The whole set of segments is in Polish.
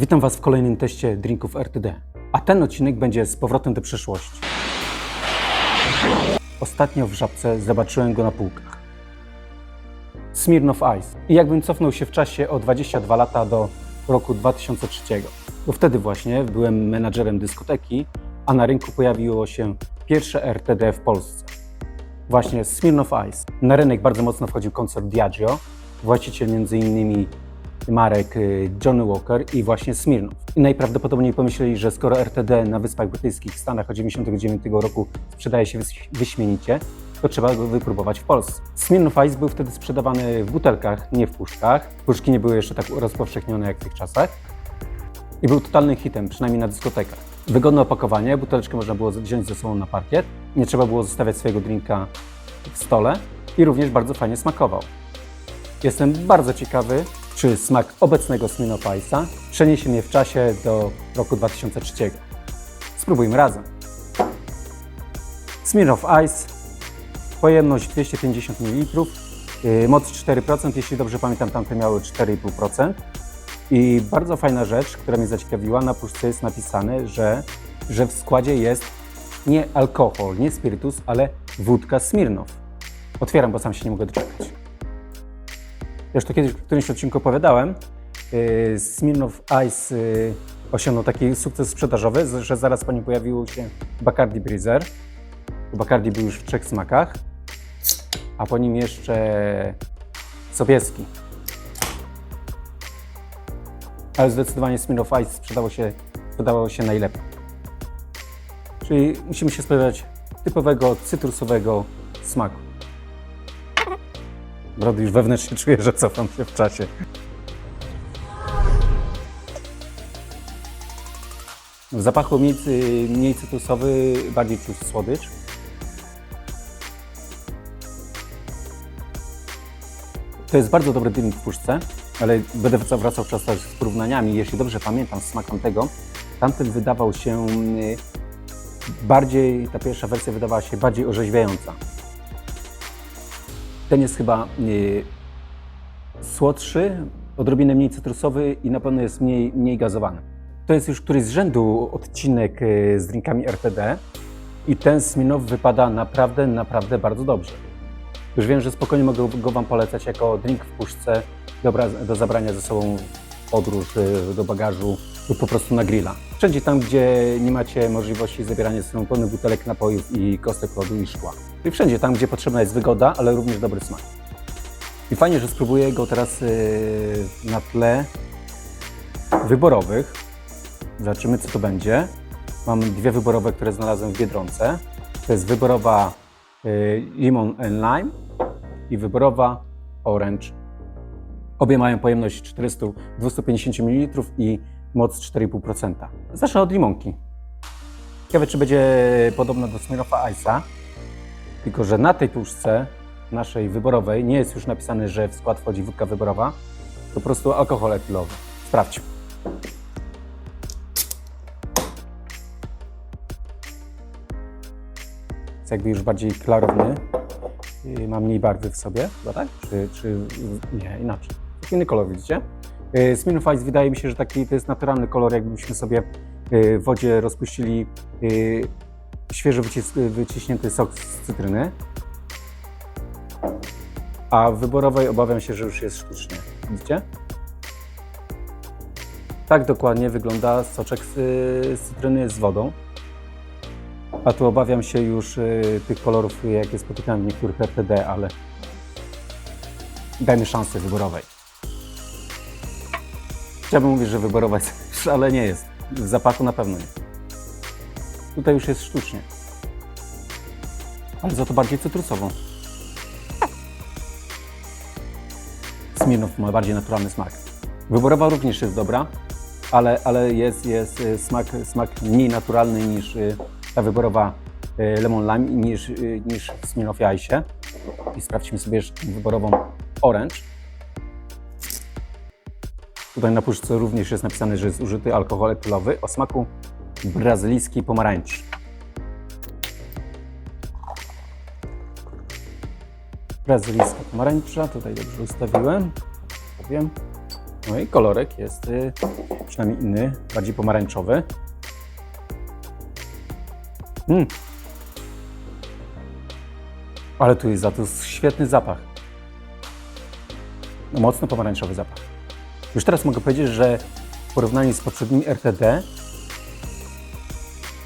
Witam Was w kolejnym teście drinków RTD. A ten odcinek będzie z powrotem do przeszłości. Ostatnio w żabce zobaczyłem go na półkach. Smirnoff Ice. I jakbym cofnął się w czasie o 22 lata do roku 2003. Bo wtedy właśnie byłem menadżerem dyskoteki, a na rynku pojawiło się pierwsze RTD w Polsce. Właśnie Smirnoff Ice. Na rynek bardzo mocno wchodził koncert Diageo, właściciel m.in. marek y, Johnny Walker i właśnie Smirnoff. I najprawdopodobniej pomyśleli, że skoro RTD na Wyspach Brytyjskich w Stanach od 1999 roku sprzedaje się wyś- wyśmienicie, to trzeba go wypróbować w Polsce. Smirnoff Ice był wtedy sprzedawany w butelkach, nie w puszkach. Puszki nie były jeszcze tak rozpowszechnione jak w tych czasach. I był totalnym hitem, przynajmniej na dyskotekach. Wygodne opakowanie, buteleczkę można było wziąć ze sobą na parkiet. Nie trzeba było zostawiać swojego drinka w stole i również bardzo fajnie smakował. Jestem bardzo ciekawy, czy smak obecnego Smirnoff Ice'a przeniesie mnie w czasie do roku 2003. Spróbujmy razem. Smirnoff Ice, pojemność 250 ml, yy, moc 4%, jeśli dobrze pamiętam, tamte miały 4,5%. I bardzo fajna rzecz, która mnie zaciekawiła, na puszce jest napisane, że, że w składzie jest nie alkohol, nie spirytus, ale wódka Smirnoff. Otwieram, bo sam się nie mogę doczekać. Już to kiedyś w którymś odcinku opowiadałem. Yy, Smirnoff Ice yy, osiągnął taki sukces sprzedażowy, że zaraz po nim pojawił się Bacardi Breezer. Bacardi był już w trzech smakach, a po nim jeszcze Sobieski. Ale zdecydowanie Smirnoff Ice sprzedało się, sprzedało się najlepiej. Czyli musimy się spodziewać typowego cytrusowego smaku. Brody już wewnętrznie czuję, że cofam się w czasie. W zapachu mniej, mniej cytrusowy, bardziej czuć słodycz. To jest bardzo dobry drink w puszce, ale będę wracał czas z porównaniami. Jeśli dobrze pamiętam smak tamtego, tamten wydawał się y, bardziej, ta pierwsza wersja wydawała się bardziej orzeźwiająca. Ten jest chyba y, słodszy, odrobinę mniej cytrusowy i na pewno jest mniej, mniej gazowany. To jest już któryś z rzędu odcinek y, z drinkami RTD i ten Smirnoff wypada naprawdę, naprawdę bardzo dobrze. Już wiem, że spokojnie mogę go Wam polecać jako drink w puszce do, do zabrania ze sobą podróż, y, do bagażu lub po prostu na grilla. Wszędzie tam, gdzie nie macie możliwości zabierania ze sobą pełnych butelek napojów i kostek lodu i szkła. I wszędzie tam, gdzie potrzebna jest wygoda, ale również dobry smak. I fajnie, że spróbuję go teraz y, na tle wyborowych. Zobaczymy, co to będzie. Mam dwie wyborowe, które znalazłem w Biedronce. To jest wyborowa y, Lemon and Lime i wyborowa Orange. Obie mają pojemność 400-250 ml i moc 4,5%. Zacznę od limonki. Ciekawe, czy będzie podobna do Smirnoffa Ice'a, tylko że na tej puszce naszej wyborowej nie jest już napisane, że w skład wchodzi wódka wyborowa, to po prostu alkohol etylowy. Sprawdźmy. Jest jakby już bardziej klarowny. Yy, Ma mniej barwy w sobie, chyba tak? Czy, czy nie, inaczej. Inny kolor, widzicie? Smirnoff Ice wydaje mi się, że taki to jest naturalny kolor, jakbyśmy sobie yy, w wodzie rozpuścili yy, świeżo wyciśnięty sok z cytryny. A w wyborowej obawiam się, że już jest sztucznie. Widzicie? Tak dokładnie wygląda soczek z, cytryny z wodą. A tu obawiam się już tych kolorów, jakie spotykam w niektórych RTD, ale dajmy szansę wyborowej. Chciałbym mówić, że wyborowa jest, ale nie jest. Zapachu na pewno nie. Tutaj już jest sztucznie. Ale za to bardziej cytrusową. Smirnoff ma bardziej naturalny smak. Wyborowa również jest dobra, ale, ale jest, jest y, smak, smak mniej naturalny niż y, ta wyborowa y, Lemon Lime, niż, niż w. I sprawdźmy sobie jeszcze wyborową Orange. Tutaj na puszce również jest napisane, że jest użyty alkohol etylowy o smaku brazylijskiej pomarańczy. Brazylijska pomarańcza, tutaj dobrze ustawiłem. Powiem. No i kolorek jest y, przynajmniej inny, bardziej pomarańczowy. Mm. Ale tu jest za to świetny zapach. No, mocno pomarańczowy zapach. Już teraz mogę powiedzieć, że w porównaniu z poprzednimi RTD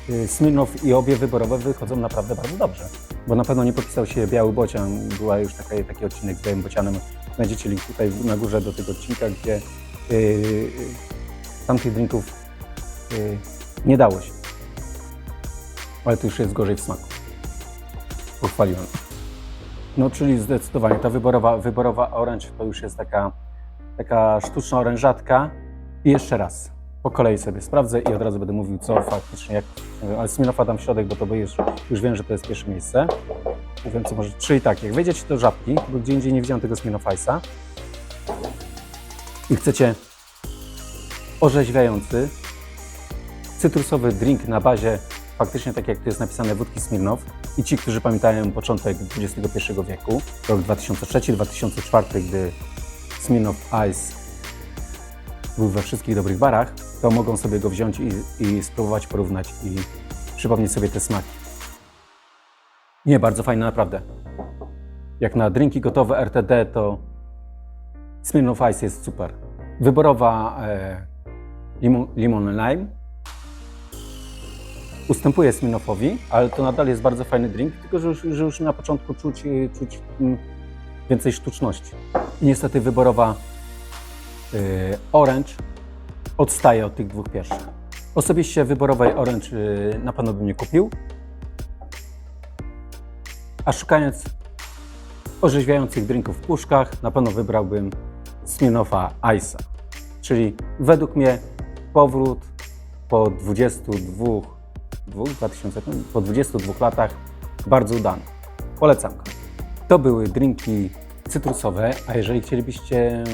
y, Smirnow i obie wyborowe wychodzą naprawdę bardzo dobrze. Bo na pewno nie podpisał się Biały Bocian. Była już taka, taki odcinek z Białym Bocianem. Znajdziecie link tutaj na górze do tego odcinka, gdzie yy, tamtych drinków yy, nie dało się. Ale to już jest gorzej w smaku. Pochwaliłem. No, czyli zdecydowanie ta wyborowa, wyborowa orange to już jest taka, taka sztuczna orężatka. I jeszcze raz, po kolei sobie sprawdzę i od razu będę mówił, co faktycznie, jak. Ale Smirnofa dam w środek, bo to by już, już wiem, że to jest pierwsze miejsce. Nie wiem, co może. Czyli tak, jak wejdziecie do żabki, bo gdzie indziej nie widziałem tego Smirnoff Ice'a i chcecie orzeźwiający, cytrusowy drink na bazie faktycznie tak jak tu jest napisane wódki Smirnoff i ci, którzy pamiętają początek XXI wieku, rok 2003-2004, gdy Smirnoff Ice był we wszystkich dobrych barach, to mogą sobie go wziąć i, i spróbować porównać i przypomnieć sobie te smaki. Nie, bardzo fajne, naprawdę. Jak na drinki gotowe RTD, to Smirnoff Ice jest super. Wyborowa e, limon, limon lime ustępuje Smirnoffowi, ale to nadal jest bardzo fajny drink, tylko że już, że już na początku czuć, czuć mm, więcej sztuczności. I niestety wyborowa e, orange odstaje od tych dwóch pierwszych. Osobiście wyborowej orange e, na pewno bym nie kupił, a szukając orzeźwiających drinków w puszkach, na pewno wybrałbym Smirnoffa Ice'a. Czyli według mnie powrót po 22, 2, 2000, po 22 latach bardzo udany. Polecam go. To były drinki cytrusowe, a jeżeli chcielibyście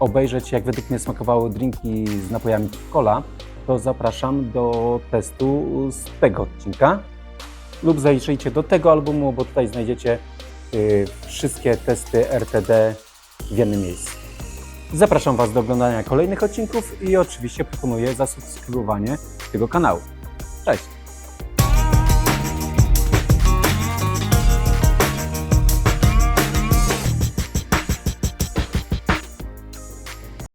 obejrzeć, jak według mnie smakowały drinki z napojami cola, to zapraszam do testu z tego odcinka lub zajrzyjcie do tego albumu, bo tutaj znajdziecie y, wszystkie testy RTD w jednym miejscu. Zapraszam Was do oglądania kolejnych odcinków i oczywiście proponuję zasubskrybowanie tego kanału. Cześć!